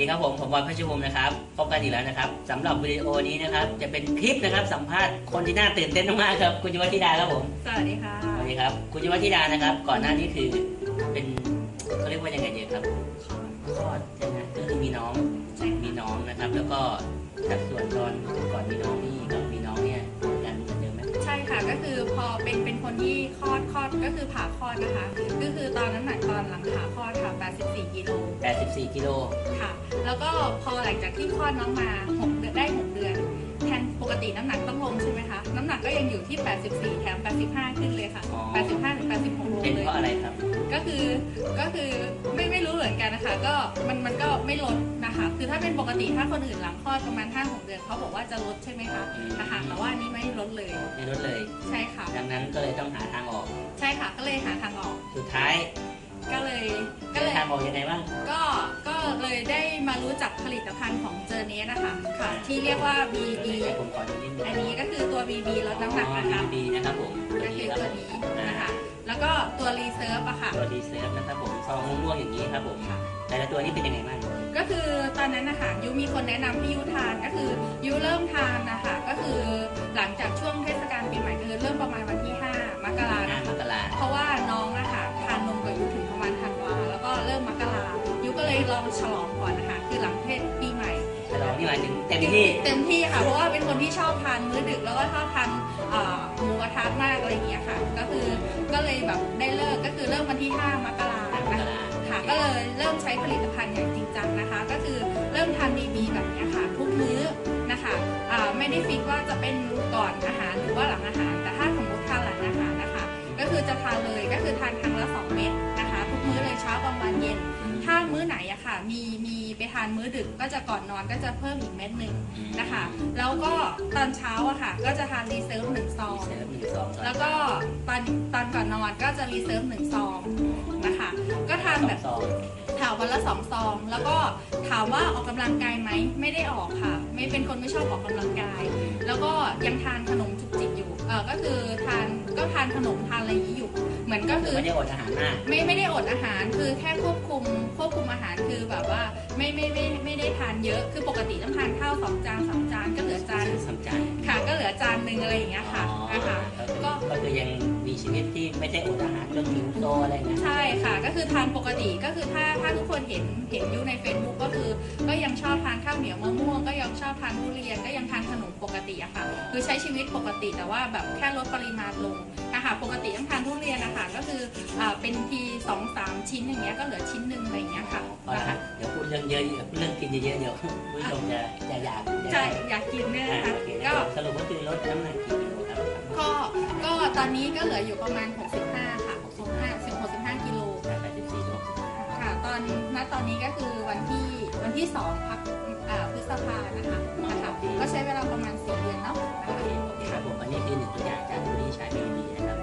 ดีครับผมผมบอยพัชภูมินะครับพบกันอีกแล้วนะครับสำหรับวิดีโอนี้นะครับ จะเป็นคลิปนะครับสัมภาษณ์คนที่น่าตื่นเต้นมากๆครับ คุณยุวธิดาครับผมสวัสดีค่ะ สวัสดีครับคุณยุวธิดานะครับ ก่อนหน้านี้คือเป็นเขาเรียกว่ายังไงดีครับคลอดใช่ไหมก็คือมีน้องใช่มีน้องนะครับ แล้วก็สัดส่วนตอนก่อนมีน้องนี่ ก็คือพอเป็นเป็นคนที่คลอดคลอดก็คือผ่าคลอดนะคะก็คือตอนน้ำหนักตอนหลังผ่าคลอดค่ะ84กิโล84กิโลค่ะ แล้วก็พอหลังจากที่คลอดน้องมา6เดือนได้ 6 เดือน แทนปกติน้ำหนักต้องลงใช่ไหมคะ น้ำหนักก็ยังอยู่ที่ 84 แถม 85 ขึ้นเลยค่ะอ๋อ85ถึง86โลเป็นเลยเพราะอะไรครับ ก็คือก็คือไม่ไม่รู้เหมือนกันนะคะ ก็มันมันก็ไม่ลดนะคะ คือถ้าเป็นปกติถ้าคนอื่นหลังคลอดประมาณ5 6เดือนเขาบอกว่าจะลดใช่ไหมคะอืมนะคะแต่ว่าอันนี้ไม่ลดเลย ไม่ลดเลย ใช่ค่ะ ดังนั้นก็เลยต้องหาทางออก ใช่ค่ะ ก็เลยหาทางออก สุดท้าย ก็เลยก็เลยทางออกยังไงบ้าง ก็ก็เลยได้มารู้จักผลิตภัณฑ์ของเจอเนสนะคะค่ะ ที่เรียกว่า BB เดี๋ยวผมขอดูนิดนึงอันนี้ก็คือตัว BB ลดน้ำหนักนะคะดีนะครับผมก็คือตัวนี้นะคะ แล้วก็ตัวรีเซิร์ฟอะค่ะ ตัวดีเซลนะครับผมซอง ครับผมค่ะ แต่ละตัวนี้เป็นยังไงบ้างก็คือตอนนั้นนะคะยูมีคนแนะนำให้ยูทานก็คือยูเริ่มทานนะคะก็คือหลังจากช่วงเทศกาลปีใหม่คือเริ่มประมาณวันที่ 5 มกราหน้านะมกราเพราะว่าน้องนะคะทานนมกับยูถึงประมาณธันวาแล้วก็เริ่มมกรายูก็เลยลองฉลองก่อนนะคะคือหลังเทศปีใหม่ ฉลองนี่หมายถึงเต็มที่ เต็มที่ค่ะ เพราะว่าเป็นคนที่ชอบทานมื้อดึกแล้วก็ชอบทานเอ่อหมูกระทะมากอะไรอย่างเงี้ยค่ะ ก็คือก็เลยแบบได้เลิกก็คือเริ่มวันที่ 5 มกราหน้ามนะกคะราค่ะ ก็เลยเริ่มใช้ผลิตภัณฑ์อย่างจริงจังนะคะ ก็คือเริ่มทานบีบีแบบเนี้ยค่ะทุกมื้อนะคะอ่าไม่ได้ฟิกว่าจะเป็นก่อนอาหารหรือว่าหลังอาหาร แต่ถ้าสมมติทานหลังอาหารนะคะ ก็คือจะทานเลยก็คือทานครั้งละสองเม็ดนะคะ ทุกมื้อเลยเช้ากลางวันเย็น ถ้ามื้อไหนอะค่ะมีมีไปทานมื้อดึกก็จะก่อนนอนก็จะเพิ่มอีกเม็ดหนึ่งนะคะแล้วก็ตอนเช้าอะค่ะก็จะทานรีเซิร์ฟหนึ่งซองเซลล์หนึ่งสองแล้วก็ตอนตอนก่อนนอนก็จะรีเซิร์ฟหนึ่งซองนะคะก็ทางแบบถามวันละสองซอง แล้วก็ถามว่าออกกำลังกายไหมไม่ได้ออกค่ะ ไม่เป็นคนไม่ชอบออกกำลังกาย แล้วก็ยังทานขนมจุกจิกอยู่เออก็คือทานก็ทานขนมทานอะไรอย่างนี้อยู่ เหมือนก็คือไม่ได้อดอาหารมากไม่ไม่ได้อดอาหารคือแค่ควบคุมควบคุมอาหารคือแบบว่าไม่ไม่ไม่ไม่ได้ทานเยอะคือปกติต้องทานข้าวสองจานสามจานก็เหลือจานสำจัญค่ะก็เหลือจานหนึ่งอะไรอย่างเงี้ยค่ะนะคะก็ก็ก็คือยังมีชีวิตที่ไม่ได้อดอาหารจนหิวโซอะไรเงี้ยใช่ค่ะ ก็คือทานปกติก็คือถ้าถ้าทุกคนเห็นเห็นอยู่ใน Facebook ก็คือ ก็ยังชอบทานข้าวเหนียวมะม่วงก็ยังชอบทานทุเรียนก็ยังทานขนมปกติอะค่ะ คือใช้ชีวิตปกติแต่ว่าแบบแค่ลดปริมาณลง คะก็คืออ่าเป็นทีสองสามชิ้นอย่างเงี้ยก็เหลือชิ้นหนึ่งอะไรอย่างเงี้ยค่ะเอาละฮะเดี๋ยวพูดเรื่องเยอะๆเรื่องกินเยอะๆเดี๋ยวผู้ชมจะจะอยากใช่อยากกินเนี่ยอ่านะคะโอเคก็สรุปก็คือลดน้ำหนักกี่กิโลครับก็ก็ตอนนี้ก็เหลืออยู่ประมาณ 65 ค่ะ 65 16 15กิโล84โลค่ะ ตอนณตอนนี้ก็คือวันที่วันที่2พักอ่าพฤษภานะคะนะคะก็ใช้เวลาประมาณ 4 เดือนเนาะโอเคโอเคครับผมอันนี้คือหนึ่งตัวอย่างจากผู้ที่ใช้บีบีนะครับ